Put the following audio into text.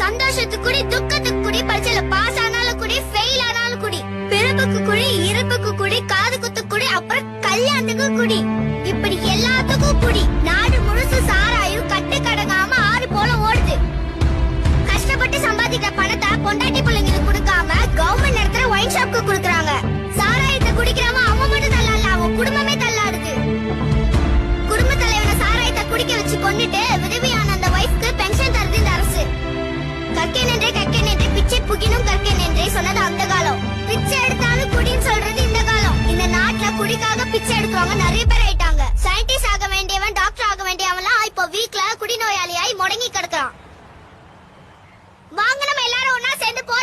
சந்தோஷத்துக்கு குடி துக்கத்துக்கு குடி பரீட்சையில பாஸ் ஆனாலும் குடி ஃபெயில் ஆனாலும் குடி. பிறப்புக்கு குடி இறப்புக்கு குடி காது குத்து குடி அப்புறம் கல்யாணத்துக்கு குடி. இப்படி எல்லாத்துக்கும் குடி. நாடு முழுசு சாராயும் கட்டு கடங்காம ஆறு போல ஓடுது. கஷ்டப்பட்டு சம்பாதிக்கிற பணத்தை பொண்டாட்டி பிள்ளைங்களுக்கு கொடுக்காம கவர்மெண்ட் நடத்துற ஒயின் ஷாப்க்கு கொடுக்குறாங்க. சாராயத்தை குடிக்கிறவன் அவன் மட்டும் தள்ளால அவன் குடும்பமே தள்ளாடுது. குடும்ப தலைவனை சாராயத்தை குடிக்க வச்சு கொன்னுட்டு உதவி பிச்சை எடுக்கிறவங்க நிறைய பேர் ஆயிட்டாங்க. சயின்டிஸ்ட் ஆக வேண்டியவன் டாக்டர் ஆக வேண்டியவன்லாம் இப்போ வீட்ல குடிநோயாளியாய் முடங்கி கிடக்குறான். வாங்க நம்ம எல்லாரும் ஒன்னா சேர்ந்து போராடலாம்